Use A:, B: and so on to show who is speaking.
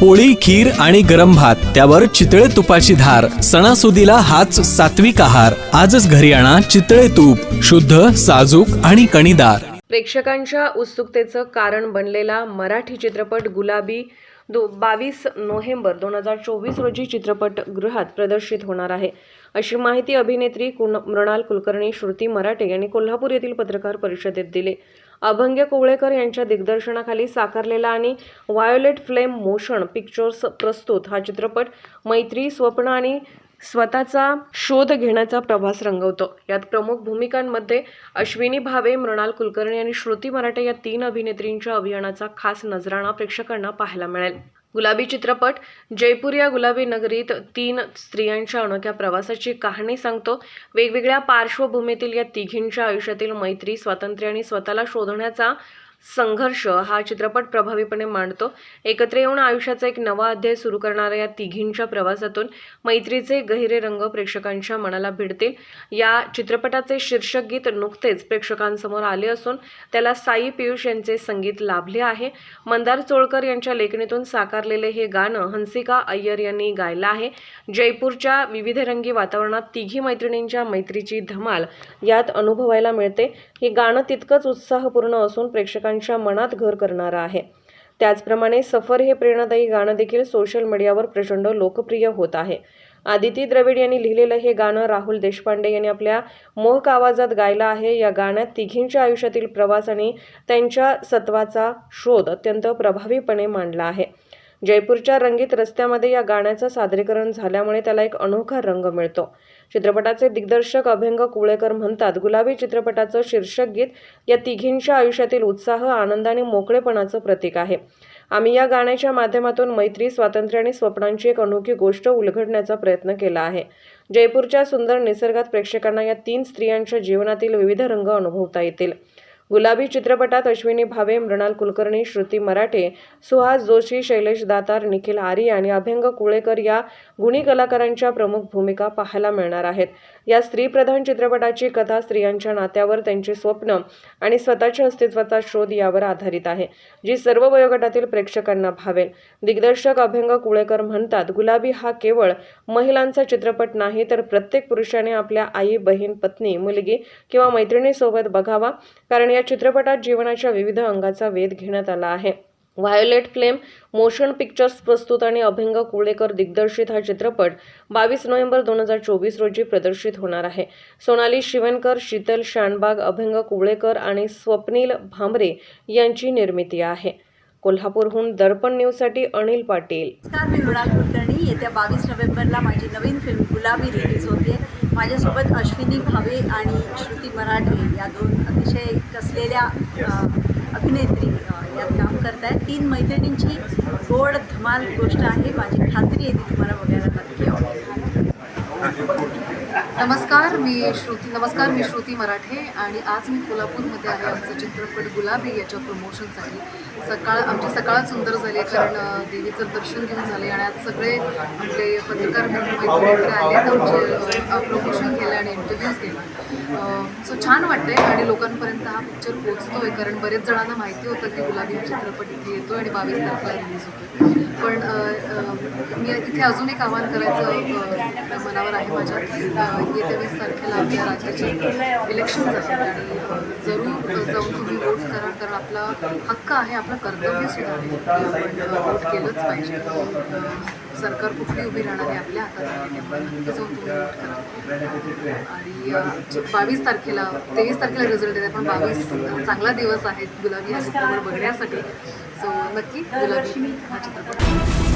A: पोळी खीर आणि गरम भात त्यावर चितळे तुपाची धार सणासुदीला हाच सात्विक आहार. आजच घरी आणा चितळे तूप शुद्ध साजूक आणि कणीदार.
B: प्रेक्षकांच्या उत्सुकतेचं कारण बनलेला मराठी चित्रपट गुलाबी दो बावीस नोव्हेंबर दोन हजार चोवीस रोजी चित्रपटगृहात प्रदर्शित होणार आहे. अशी माहिती अभिनेत्री कुण मृणाल कुलकर्णी श्रुती मराठे यांनी कोल्हापूर येथील पत्रकार परिषदेत दिली. अभंग्य कोवळेकर यांच्या दिग्दर्शनाखाली साकारलेला आणि व्हायोलेट फ्लेम मोशन पिक्चर्स प्रस्तुत हा चित्रपट मैत्री स्वप्न आणि स्वतःचा शोध घेण्याचा प्रवास रंगवतो. यात प्रमुख भूमिकांमध्ये अश्विनी भावे मृणाल कुलकर्णी आणि श्रुती मराठे या तीन अभिनेत्रींच्या अभियानाचा खास नजराणा प्रेक्षकांना पाहायला मिळेल. गुलाबी चित्रपट जयपूर या गुलाबी नगरीत तीन स्त्रियांच्या अनोख्या प्रवासाची कहाणी सांगतो. वेगवेगळ्या पार्श्वभूमीतील या तिघींच्या आयुष्यातील मैत्री स्वातंत्र्य आणि स्वतःला शोधण्याचा संघर्ष हा चित्रपट प्रभावीपणे मांडतो. एकत्र येऊन आयुष्याचा एक नवा अध्याय सुरू करणाऱ्या या तिघींच्या प्रवासातून मैत्रीचे गहिरे रंग प्रेक्षकांच्या मनाला भिडतील. या चित्रपटाचे शीर्षक गीत नुकतेच प्रेक्षकांसमोर आले असून त्याला साई पियुष यांचे संगीत लाभले आहे. मंदार चोळकर यांच्या लेखणीतून साकारलेले हे गाणं हंसिका अय्यर यांनी गायलं आहे. जयपूरच्या विविधरंगी वातावरणात तिघी मैत्रिणींच्या मैत्रीची धमाल यात अनुभवायला मिळते. हे गाणं तितकंच उत्साहपूर्ण असून प्रेक्षकांच्या मनात घर करणारा आहे. त्याचप्रमाणे सफर हे प्रेरणादायी गाणं देखील सोशल मीडियावर प्रचंड लोकप्रिय होत आहे. आदिती द्रविड यांनी लिहिलेलं हे गाणं राहुल देशपांडे यांनी आपल्या मोहक आवाजात गायलं आहे. या गाण्यात तिघींच्या आयुष्यातील प्रवास आणि त्यांच्या सत्वाचा शोध अत्यंत प्रभावीपणे मांडला आहे. जयपूरच्या रंगीत रस्त्यामध्ये या गाण्याचं सादरीकरण झाल्यामुळे त्याला एक अनोखा रंग मिळतो. चित्रपटाचे दिग्दर्शक अभ्यंग कुळेकर म्हणतात गुलाबी चित्रपटाचं शीर्षक गीत या तिघींच्या आयुष्यातील उत्साह आनंद आणि मोकळेपणाचं प्रतीक आहे. आम्ही या गाण्याच्या माध्यमातून मैत्री स्वातंत्र्य आणि स्वप्नांची एक अनोखी गोष्ट उलगडण्याचा प्रयत्न केला आहे. जयपूरच्या सुंदर निसर्गात प्रेक्षकांना या तीन स्त्रियांच्या जीवनातील विविध रंग अनुभवता येतील. गुलाबी चित्रपटात अश्विनी भावे मृणाल कुलकर्णी श्रुती मराठे सुहास जोशी शैलेश दातार निखिल आर्य आणि अभ्यंग कुळेकर या गुणी कलाकारांच्या प्रमुख भूमिका पाहायला मिळणार आहेत. या स्त्रीप्रधान चित्रपटाची कथा स्त्रियांच्या नात्यावर त्यांची स्वप्न आणि स्वतःच्या अस्तित्वाचा शोध यावर आधारित आहे जी सर्व वयोगटातील प्रेक्षकांना भावेल. दिग्दर्शक अभ्यंग कुळेकर म्हणतात गुलाबी हा केवळ महिलांचा चित्रपट नाही तर प्रत्येक पुरुषाने आपल्या आई बहीण पत्नी मुलगी किंवा मैत्रिणीसोबत बघावा कारण या चित्रपटात जीवनाच्या विविध अंगाचा वेध घेण्यात आला आहे. व्हायोलेट फ्लेम मोशन पिक्चर्स प्रस्तुत आणि अभंग कुळेकर दिग्दर्शित हा चित्रपट बावीस नोव्हेंबर दोन हजार चोवीस रोजी प्रदर्शित होणार आहे. सोनाली शिवनकर शीतल शानबाग अभ्यंग कुळेकर आणि स्वप्नील भांबरे यांची निर्मिती आहे. कोल्हापूरहून दर्पण न्यूजसाठी अनिल पाटील.
C: नमस्कार मी मृणाल कुलकर्णी. येत्या बावीस नोव्हेंबरला माझी नवीन फिल्म गुलाबी रिलीज होते. माझ्यासोबत अश्विनी भावे आणि श्रुती मराठे या दोन असलेल्या अभिनेत्री यात काम करत आहेत तीन मैत्रिणींची गोड धमाल गोष्ट आहे. माझी खात्री आहे ती तुम्हाला बघायला
D: नमस्कार मी श्रुती नमस्कार मी श्रुती मराठे आणि आज मी कोल्हापूरमध्ये आहे आमचं चित्रपट गुलाबी याच्या प्रमोशनसाठी. सकाळ आमची सकाळ सुंदर झाली कारण देवीचं दर्शन घेऊन झाले आणि आज सगळे आपले पत्रकार मित्र मैत्रिणी आले आमचे प्रमोशन केलं आणि इंटरव्ह्यूज केला. सो छान वाटतंय आणि लोकांपर्यंत हा पिक्चर पोचतोय कारण बरेच जणांना माहिती होतं की गुलाबी हा चित्रपट इथे येतो आणि बावीस तारखेला रिलीज होतो पण इथे अजून एक आवाहन करायचं मनावर आहे माझ्या येत्या वीस तारखेला आपल्या राज्याचे इलेक्शन आहेत आणि जरूर जाऊन तुम्ही वोट करा कारण आपला हक्क आहे आपलं कर्तव्य सुद्धा आहे. वोट केलंच पाहिजे. सरकार कुठली उभी राहणार आहे आपल्या हातात आहे त्यामुळे नक्की जाऊन तुम्ही वोट करा आणि बावीस तारखेला तेवीस तारखेला रिझल्ट येते पण बावीस चांगला दिवस आहे गुलाबी हा चित्रपट बघण्यासाठी. सो नक्की गुलाबी हा चित्रपट.